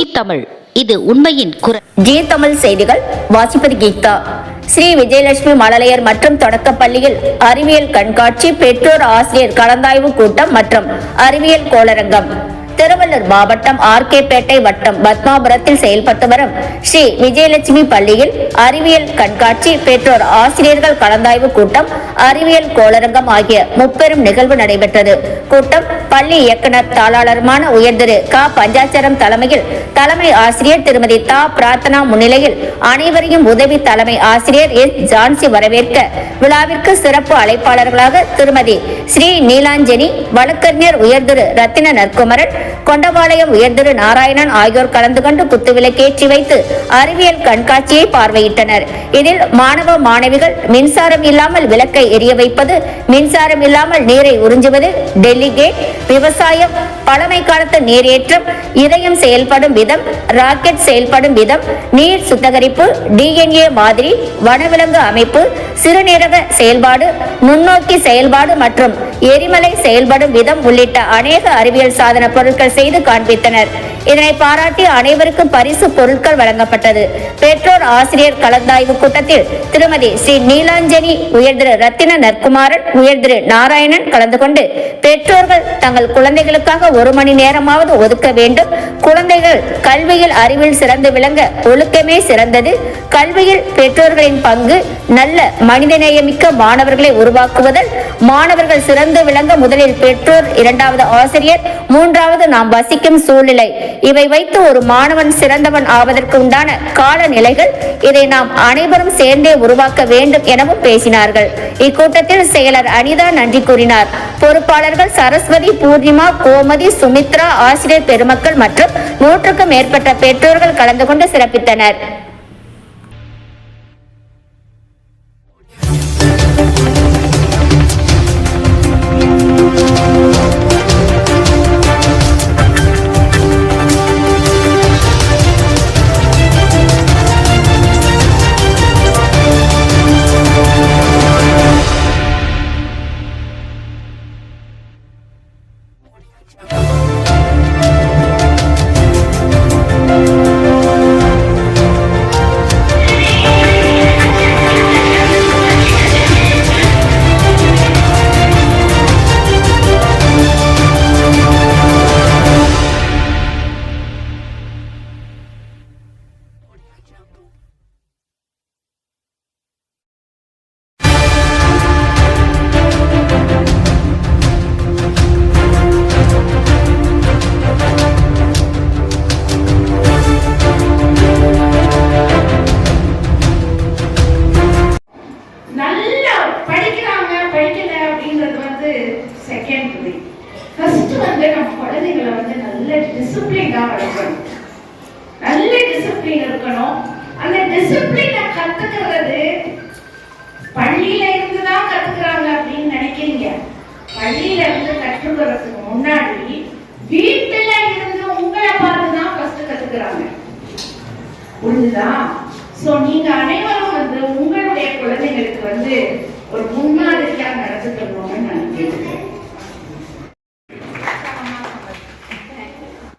G Tamil இது உண்மையின் குரல். ஜி தமிழ் செய்திகள் வாசிப்பது கீதா. ஸ்ரீ விஜயலட்சுமி மழலையர் மற்றும் தொடக்கப்பள்ளியில் அறிவியல் கண்காட்சி பெற்றோர் ஆசிரியர் கலந்தாய்வு கூட்டம் மற்றும் அறிவியல் கோளரங்கம். திருவள்ளூர் மாவட்டம் ஆர்கேபேட்டை வட்டம் பத்மாபுரத்தில் செயல்பட்டு வரும் ஸ்ரீ விஜயலட்சுமி பள்ளியில் அறிவியல் கண்காட்சி பெற்றோர் ஆசிரியர்கள் கலந்தாய்வு கூட்டம் அறிவியல் கோளரங்கம் ஆகிய முப்பெரும் நிகழ்வு நடைபெற்றது. கூட்டம் பள்ளி இயக்குனர் தாளாளருமான உயர்திரு க. பஞ்சாச்சரம் தலைமையில் தலைமை ஆசிரியர் திருமதி தா. பிரார்த்தனா முன்னிலையில் அனைவரையும் உதவி தலைமை ஆசிரியர் எஸ். ஜான்சி வரவேற்க விழாவிற்கு சிறப்பு அழைப்பாளர்களாக திருமதி ஸ்ரீ நீலாஞ்சனி வழக்கறிஞர் உயர்திரு ரத்தின நற்குமரன் கொண்டபாளையம் உயர்திரு நாராயணன் ஆகியோர் கலந்து கொண்டு குத்துவிளக்கேற்றி வைத்து அறிவியல் கண்காட்சியை பார்வையிட்டனர். இதில் மாணவ மாணவிகள் மின்சாரம் இல்லாமல் விளக்கை எரிய வைப்பது மின்சாரம் இல்லாமல் நீரை உறிஞ்சுவது டெல்லிகேட் விவசாயம் பழமை காலத்து நீரேற்றம் இதயம் செயல்படும் விதம் ராக்கெட் செயல்படும் விதம் நீர் சுத்திகரிப்பு டிஎன்ஏ மாதிரி வனவிலங்கு அமைப்பு சிறுநீரக செயல்பாடு நுண்ணோக்கி செயல்பாடு மற்றும் எரிமலை செயல்படும் விதம் உள்ளிட்ட அநேக அறிவியல் சாதன பொருட்கள் செய்து காண்பித்தனர். இதனை பாராட்டி அனைவருக்கும் பரிசு பொருட்கள் வழங்கப்பட்டது. பெற்றோர் ஆசிரியர் கலந்தாய்வு கூட்டத்தில் திருமதி ஸ்ரீ நீலாஞ்சனி உயர்திரு ரத்தின நற்குமாரன் உயர்திரு நாராயணன் கலந்து கொண்டு பெற்றோர்கள் தங்கள் குழந்தைகளுக்காக ஒரு மணி நேரமாவது ஒதுக்க வேண்டும். குழந்தைகள் கல்வியில் அறிவில் சிறந்து விளங்க ஒழுக்கமே சிறந்தது. கல்வியில் பெற்றோர்களின் பங்கு நல்ல மனிதநேயமிக்க மாணவர்களை உருவாக்குவதில் மாணவர்கள் சிறந்து விளங்க முதலில் பெற்றோர் இரண்டாவது ஆசிரியர் மூன்றாவது நாம் வசிக்கும் சூழ்நிலை. இவை வைத்து ஒரு மாணவன் சிறந்தவன் ஆவதற்கு உண்டான காலநிலைகள் இதை நாம் அனைவரும் சேர்ந்தே உருவாக்க வேண்டும் எனவும் பேசினார்கள். இக்கூட்டத்தில் செயலர் அனிதா நன்றி கூறினார். பொறுப்பாளர்கள் சரஸ்வதி பூர்ணிமா கோமதி சுமித்ரா ஆசிரியர் பெருமக்கள் மற்றும் நூற்றுக்கும் மேற்பட்ட பெற்றோர்கள் கலந்து கொண்டு சிறப்பித்தனர். வளர்க்கணும் நல்ல டிசிப்ளின் இருக்கணும். அந்த டிசிப்ளினை கத்துக்கிறது பள்ளியில இருந்து தான் கத்துக்கிறாங்க அப்படின்னு நினைக்கிறீங்க. பள்ளியில இருந்து கற்றுக்கிறதுக்கு முன்னாடி வீட்டுல இருந்து உங்களை பார்த்து தான் ஃபர்ஸ்ட் கத்துக்கிறாங்க. புரிஞ்சுதா? சோ நீங்க அனைவரும் வந்து உங்களுடைய குழந்தைகளுக்கு வந்து ஒரு முன்